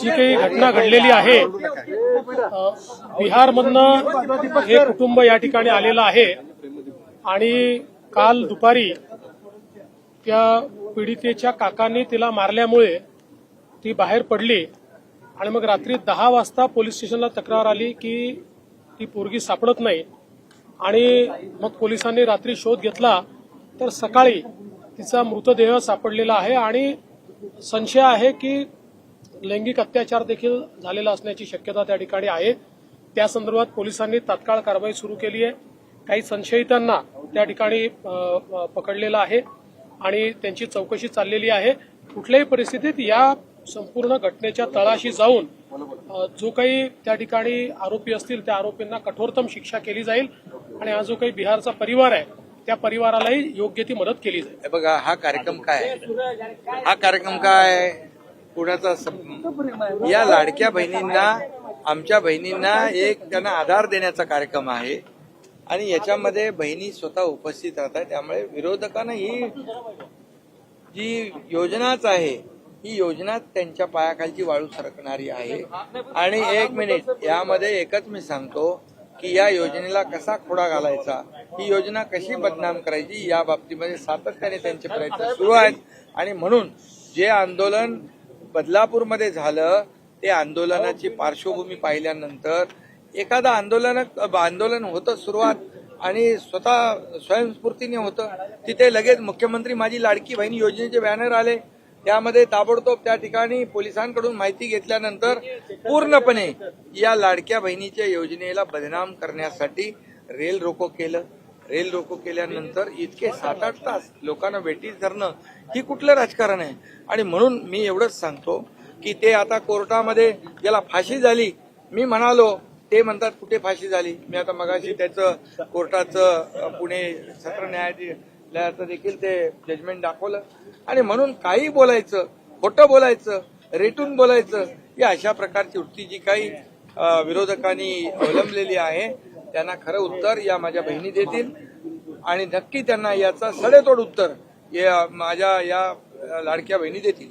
जी काही घटना घडलेली आहे बिहारमधनं हे कुटुंब या ठिकाणी आलेलं आहे. आणि काल दुपारी त्या पीडितेच्या काकांनी तिला मारल्यामुळे ती बाहेर पडली. आणि मग रात्री दहा वाजता पोलीस स्टेशनला तक्रार आली की ती पोरगी सापडत नाही. आणि मग पोलिसांनी रात्री शोध घेतला तर सकाळी तिचा मृतदेह सापडलेला आहे. आणि संशय आहे की लैंगिक अत्याचार देखील झालेला असण्याची शक्यता त्या ठिकाणी आहे. त्या संदर्भात पोलिसांनी तात्काळ कारवाई सुरू केली आहे. काही संशयितांना त्या ठिकाणी पकडलेलं आहे आणि त्यांची चौकशी चाललेली आहे. कुठल्याही परिस्थितीत या संपूर्ण घटनेच्या तळाशी जाऊन जो काही त्या ठिकाणी आरोपी असतील त्या आरोपींना कठोरतम शिक्षा केली जाईल आणि हा जो काही बिहारचा परिवार आहे त्या परिवारालाही योग्य ती मदत केली जाईल. बघा हा कार्यक्रम काय आहे? हा कार्यक्रम काय कुणाचा या लाडक्या बहिणींना आमच्या बहिणींना एक त्यांना आधार देण्याचा कार्यक्रम आहे. आणि याच्यामध्ये बहिणी स्वतः उपस्थित राहतात. त्यामुळे विरोधकांना ही जी योजनाच आहे ही योजना त्यांच्या पायाखालची वाळू सरकणारी आहे. आणि एक मिनिट यामध्ये एकच मी सांगतो की या योजनेला कसा खोडा घालायचा ही योजना कशी बदनाम करायची या बाबतीमध्ये सातत्याने त्यांचे प्रयत्न सुरू आहेत. आणि म्हणून जे आंदोलन बदलापूरमध्ये झालं ते आंदोलनाची पार्श्वभूमी पाहिल्यानंतर एखादं आंदोलन आंदोलन होतं सुरुवात आणि स्वतः स्वयंस्फूर्तीने होतं. तिथे लगेच मुख्यमंत्री माझी लाडकी बहीण योजनेचे बॅनर आले. त्यामध्ये ताबडतोब त्या ठिकाणी पोलिसांकडून माहिती घेतल्यानंतर पूर्णपणे या लाडक्या बहिणीच्या योजनेला बदनाम करण्यासाठी रेल रोको केलं. रेल रोको केल्यानंतर इतके सात आठ तास लोकांना वेटीस धरणं ही कुठलं राजकारण आहे? आणि म्हणून मी एवढंच सांगतो की ते आता कोर्टामध्ये ज्याला फाशी झाली मी म्हणालो ते म्हणतात कुठे फाशी झाली? मी आता मगाशी त्याचं कोर्टाचं पुणे सत्र न्यायालयाचं देखील ते जजमेंट दाखवलं. आणि म्हणून काही बोलायचं खोटं बोलायचं रेटून बोलायचं या अशा प्रकारची वृत्ती जी काही विरोधकांनी अवलंबलेली आहे त्यांना खरं उत्तर या माझ्या बहिणी देतील. आणि नक्की त्यांना याचा सडेतोड उत्तर या माझ्या या लाडक्या बहिणी देतील.